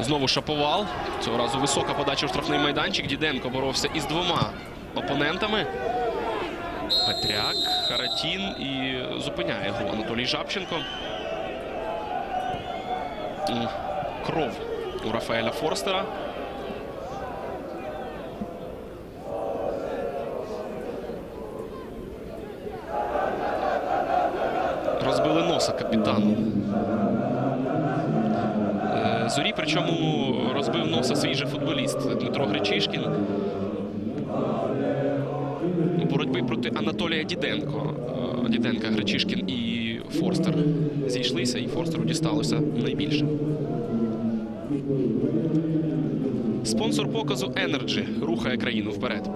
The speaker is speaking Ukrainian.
Знову Шаповал. Цього разу висока подача в штрафний майданчик. Діденко боровся із двома опонентами. Петряк, Харатін і зупиняє гру Анатолій Жабченко. Кров у Рафаеля Форстера. Розбили носа капітану. Зорі, причому розбив носа свій же футболіст Дмитро Гречишкін. У боротьбі проти Анатолія Діденко. Е, Діденка, Гречишкін і Форстер зійшлися, і Форстеру дісталося найбільше. Спонсор показу Energy рухає країну вперед.